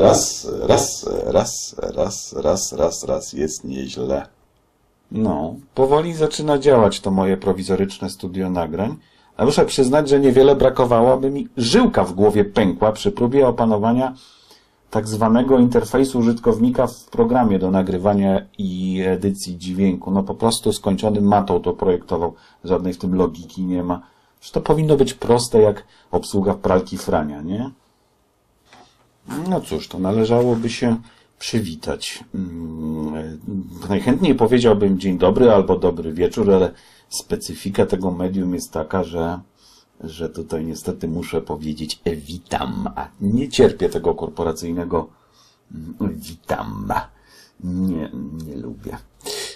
Raz, raz, raz, raz, raz, raz, raz, jest nieźle. No, powoli zaczyna działać to moje prowizoryczne studio nagrań, a muszę przyznać, że niewiele brakowało, aby mi żyłka w głowie pękła przy próbie opanowania tak zwanego interfejsu użytkownika w programie do nagrywania i edycji dźwięku. No po prostu skończony matą to projektował, żadnej w tym logiki nie ma. Że to powinno być proste jak obsługa pralki frania, nie? No cóż, to należałoby się przywitać. Mm, Najchętniej powiedziałbym dzień dobry albo dobry wieczór, ale specyfika tego medium jest taka, że, że tutaj niestety muszę powiedzieć witam, nie cierpię tego korporacyjnego mm, witam. Nie, nie lubię.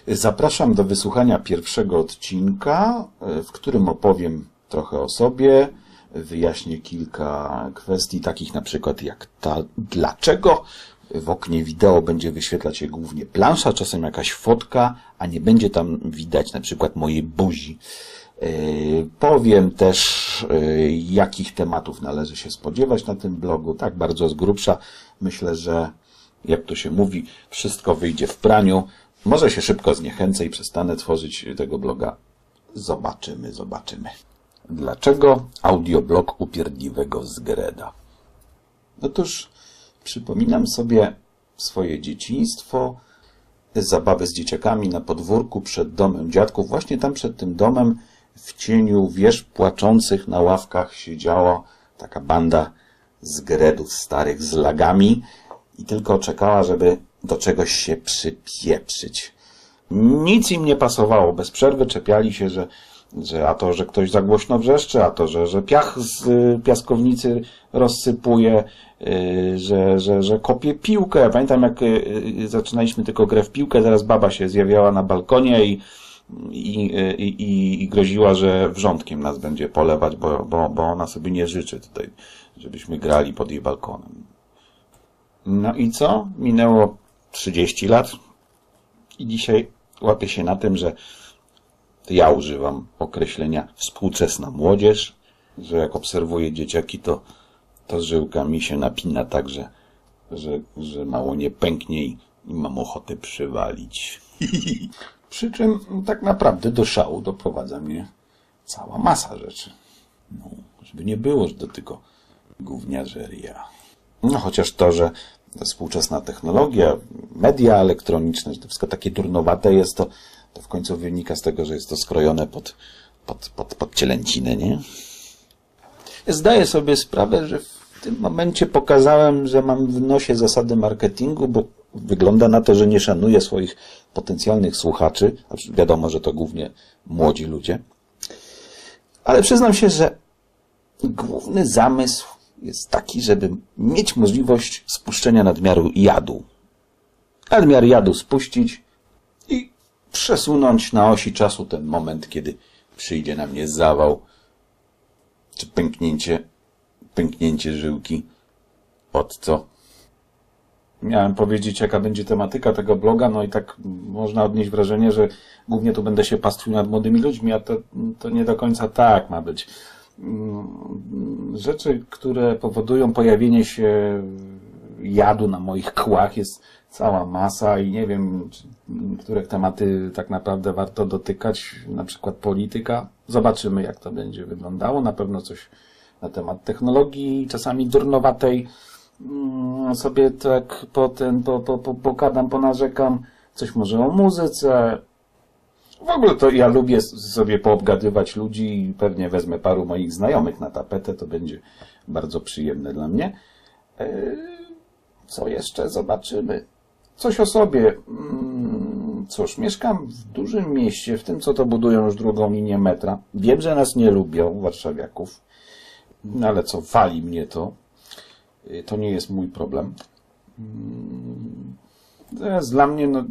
Zapraszam do wysłuchania pierwszego odcinka, w którym opowiem trochę o sobie, wyjaśnię kilka kwestii, takich na przykład jak ta, dlaczego w oknie wideo będzie wyświetlać się głównie plansza, czasem jakaś fotka, a nie będzie tam widać na przykład mojej buzi. Yy, Powiem też, yy, jakich tematów należy się spodziewać na tym blogu. Tak bardzo z grubsza. Myślę, że jak to się mówi, wszystko wyjdzie w praniu. Może się szybko zniechęcę i przestanę tworzyć tego bloga. Zobaczymy, zobaczymy. Dlaczego audioblog upierdliwego Zgreda? Otóż przypominam sobie swoje dzieciństwo, zabawy z dzieciakami na podwórku przed domem dziadków. Właśnie tam przed tym domem w cieniu wież płaczących na ławkach siedziała taka banda zgredów starych z lagami i tylko czekała, żeby do czegoś się przypieprzyć. Nic im nie pasowało. Bez przerwy czepiali się, że, że a to, że ktoś za głośno wrzeszczy, a to, że, że piach z y, piaskownicy rozsypuje, y, że, że, że kopie piłkę. Ja pamiętam, jak y, zaczynaliśmy tylko grę w piłkę, zaraz baba się zjawiała na balkonie i, i, i, i groziła, że wrzątkiem nas będzie polewać, bo, bo, bo ona sobie nie życzy tutaj, żebyśmy grali pod jej balkonem. No i co? Minęło 30 lat i dzisiaj łapię się na tym, że ja używam określenia współczesna młodzież, że jak obserwuję dzieciaki, to, to żyłka mi się napina tak, że, że, że mało nie pęknie i, i mam ochotę przywalić. Przy czym tak naprawdę do szału doprowadza mnie cała masa rzeczy. No, żeby nie było, że do tylko gówniarzeria. No chociaż to, że współczesna technologia, media elektroniczne, że to wszystko takie durnowate jest, to, to w końcu wynika z tego, że jest to skrojone pod, pod, pod, pod cielęcinę, nie? Zdaję sobie sprawę, że w tym momencie pokazałem, że mam w nosie zasady marketingu, bo wygląda na to, że nie szanuję swoich potencjalnych słuchaczy. Wiadomo, że to głównie młodzi ludzie. Ale przyznam się, że główny zamysł jest taki, żeby mieć możliwość spuszczenia nadmiaru jadu. Nadmiar jadu spuścić przesunąć na osi czasu ten moment, kiedy przyjdzie na mnie zawał, czy pęknięcie, pęknięcie żyłki. Od co? Miałem powiedzieć, jaka będzie tematyka tego bloga, no i tak można odnieść wrażenie, że głównie tu będę się pastwił nad młodymi ludźmi, a to, to nie do końca tak ma być. Mm, Rzeczy, które powodują pojawienie się jadu na moich kłach jest cała masa i nie wiem, których tematy tak naprawdę warto dotykać, na przykład polityka. Zobaczymy, jak to będzie wyglądało. Na pewno coś na temat technologii, czasami durnowatej. Mm, Sobie tak po ten, po, po, po, pogadam, ponarzekam. Coś może o muzyce, w ogóle to ja lubię sobie poobgadywać ludzi i pewnie wezmę paru moich znajomych na tapetę, to będzie bardzo przyjemne dla mnie. Co jeszcze zobaczymy? Coś o sobie. Mm, Cóż, mieszkam w dużym mieście, w tym co to budują już drugą linię metra. Wiem, że nas nie lubią, warszawiaków, no ale co, wali mnie to. Yy, To nie jest mój problem. Natomiast dla mnie no,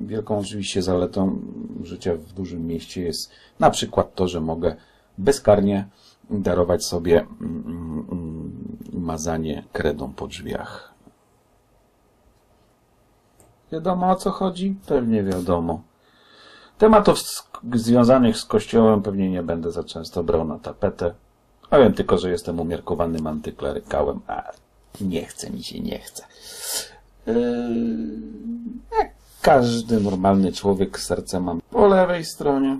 wielką oczywiście zaletą życia w dużym mieście jest na przykład to, że mogę bezkarnie darować sobie mm, mm, mazanie kredą po drzwiach. Wiadomo o co chodzi? Pewnie wiadomo. Tematów związanych z kościołem pewnie nie będę za często brał na tapetę. Powiem tylko, że jestem umiarkowanym antyklerykałem. A Nie chce mi się, nie chce. Yy, jak każdy normalny człowiek serce mam po lewej stronie.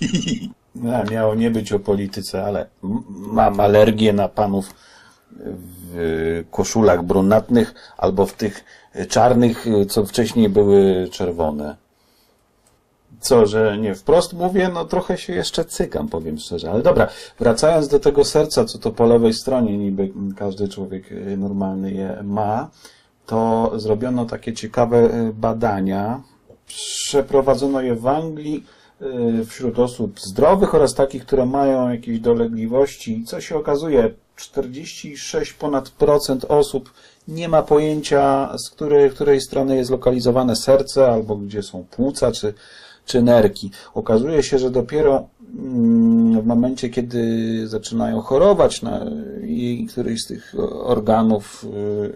No, miało nie być o polityce, ale mam alergię na panów w koszulach brunatnych albo w tych czarnych, co wcześniej były czerwone. Co, że nie wprost mówię, no trochę się jeszcze cykam, powiem szczerze. Ale dobra, wracając do tego serca, co to po lewej stronie niby każdy człowiek y, normalny je ma, to zrobiono takie ciekawe y, badania. Przeprowadzono je w Anglii y, wśród osób zdrowych oraz takich, które mają jakieś dolegliwości. Co się okazuje, 46 ponad procent osób nie ma pojęcia, z której, której strony jest lokalizowane serce, albo gdzie są płuca, czy, czy nerki. Okazuje się, że dopiero mm, w momencie, kiedy zaczynają chorować na i któryś z tych organów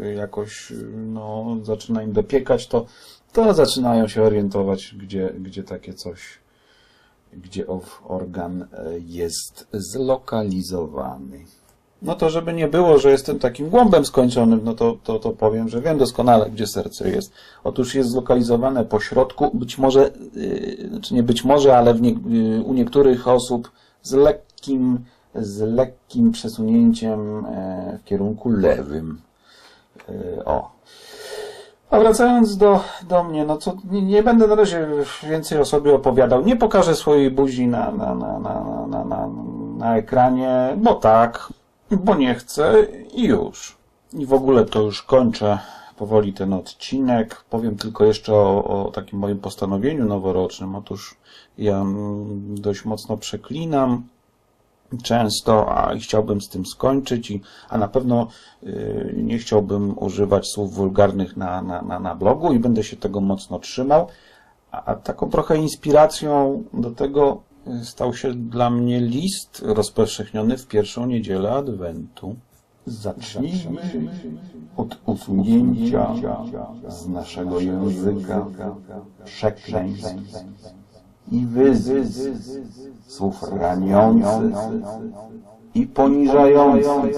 y, jakoś y, no, zaczyna im dopiekać, to, to zaczynają się orientować, gdzie, gdzie takie coś, gdzie ow organ e, jest zlokalizowany. No to żeby nie było, że jestem takim głąbem skończonym, no to, to, to powiem, że wiem doskonale, gdzie serce jest. Otóż jest zlokalizowane po środku, być może, yy, znaczy nie być może, ale nie, yy, u niektórych osób z lekkim, z lekkim przesunięciem e, w kierunku lewym. Yy, o. A wracając do, do mnie, no to nie, nie będę na razie więcej o sobie opowiadał. Nie pokażę swojej buzi na, na, na, na, na, na, na ekranie, bo tak, bo nie chcę i już. I w ogóle to już kończę powoli ten odcinek. Powiem tylko jeszcze o, o takim moim postanowieniu noworocznym. Otóż ja mm, dość mocno przeklinam często, a chciałbym z tym skończyć, i, a na pewno y, nie chciałbym używać słów wulgarnych na, na, na, na blogu i będę się tego mocno trzymał. A, taką trochę inspiracją do tego stał się dla mnie list rozpowszechniony w pierwszą niedzielę Adwentu. Zacznijmy od usunięcia z naszego języka przekleństw i wyzw, słów raniących i poniżających,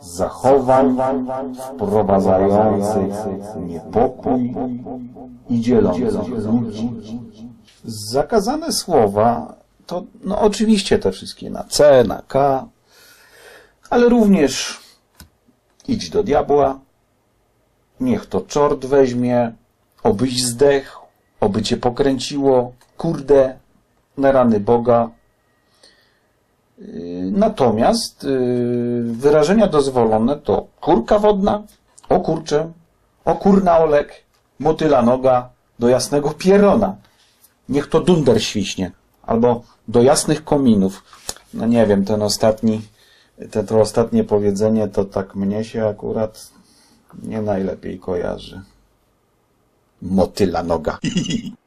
zachowań wprowadzających niepokój i dzielących ludzi. Zakazane słowa to no oczywiście te wszystkie na C, na K, ale również idź do diabła, niech to czort weźmie, obyś zdechł, oby cię pokręciło, kurde, na rany Boga. Yy, Natomiast yy, wyrażenia dozwolone to kurka wodna, o kurcze, o kurna olek, motyla noga, do jasnego pierona. Niech to dunder świśnie. Albo do jasnych kominów. No nie wiem, ten ostatni, te, to ostatnie powiedzenie to tak mnie się akurat nie najlepiej kojarzy. Motyla noga.